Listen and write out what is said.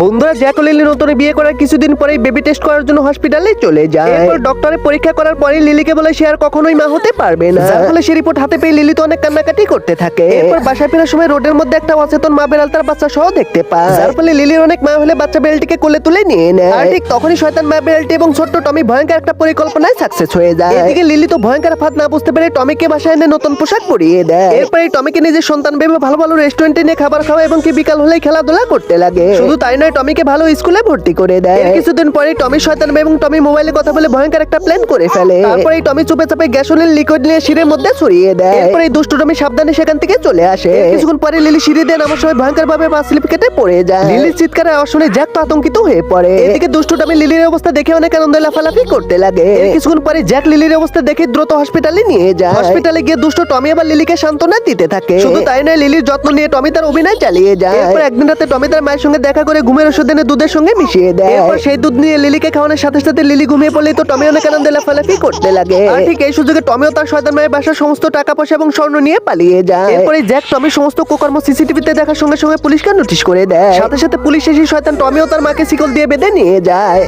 বন্ধুরা জ্যাক ও লিলি নতুন বিয়ে করার কিছুদিন পরেই বেবি টেস্ট করার জন্য হসপিটালে চলে যায়। এরপর ডক্টরে পরীক্ষা করার পরে লিলিকে বলে সে আর কখনোই মা হতে পারবে না। যার ফলে সে রিপোর্ট হাতে পেয়ে লিলি তো অনেক কান্নাকাটি করতে থাকে। এরপর বাসায় ফেরার সময় রোডের মধ্যে একটা অচেতন মা বেড়াল তার বাচ্চা সহ দেখতে পায়। যার ফলে লিলির অনেক মা হলে বাচ্চা বেড়ালটিকে কোলে তুলে নিয়ে নেয়। আর ঠিক তখনই শয়তান মা বেড়ালটি এবং ছোট্ট টমি ভয়ঙ্কর একটা পরিকল্পনায় সাকসেস হয়ে যায়। এদিকে লিলি তো ভয়ঙ্কর ফাঁদ না বুঝতে পেরে টমিকে বাসায় এনে নতুন পোশাক পরিয়ে দেয়। এরপরে টমিকে নিজের সন্তান ভেবে ভালো ভালো রেস্টুরেন্টে নিয়ে খাবার খাওয়া এবং কি বিকাল হলেই খেলাধুলা করতে লাগে। শুধু তাই নয় টমিকে ভালো স্কুলে ভর্তি করে দেয়। কিছুদিন পরে টমি শয়তান এবং টমি মোবাইলে কথা বলে ভয়ঙ্কর একটা প্ল্যান করে ফেলে। তারপরে টমি চুপে চাপে গ্যাসোলিন লিকুইড নিয়ে সিঁড়ির মধ্যে ছড়িয়ে দেয়। এরপরে দুষ্টু টমি সাবধানে সেখান থেকে চলে আসে। কিছুক্ষণ পরে লিলি সিঁড়ি দিয়ে নামার সময় ভয়ঙ্কর ভাবে পা স্লিপ কেটে পড়ে যায়। লিলির চিৎকারে আওয়াজ শুনে জ্যাক তো আতঙ্কিত হয়ে পড়ে। এদিকে দুষ্টু টমি লিলির অবস্থা দেখে অনেক আনন্দ লাফালাফি করতে লাগে। কিছুক্ষণ পরে জ্যাক লিলির অবস্থা দেখে দ্রুত হসপিটালে নিয়ে যায়। হসপিটালে গিয়ে দুষ্ট টমি আবার লিলিকে সান্ত্বনা দিতে থাকে। শুধু তাই নয় লিলির যত্ন নিয়ে টমি তার অভিনয় চালিয়ে যায়। এরপর একদিন রাতে টমি তার মায়ের সঙ্গে দেখা করে ঘুমের ওষুধ এনে দুধের সঙ্গে মিশিয়ে দেয়। এরপর সেই দুধ নিয়ে লিলিকে খাওয়ানোর সাথে সাথে লিলি ঘুমিয়ে পড়লে তো টমি অনেক আনন্দে লাফালাফি করতে লাগে। আর ঠিক এই সুযোগে টমিও তার শয়তান মায়ের বাসার সমস্ত টাকা পয়সা এবং স্বর্ণ নিয়ে পালিয়ে যায়। এরপরে জ্যাক টমির সমস্ত কুকর্ম সিসিটিভিতে দেখার সঙ্গে সঙ্গে পুলিশকে নোটিশ করে দেয়। সাথে সাথে পুলিশ এসে শয়তান টমিও তার মাকে শিকল দিয়ে বেঁধে নিয়ে যায়।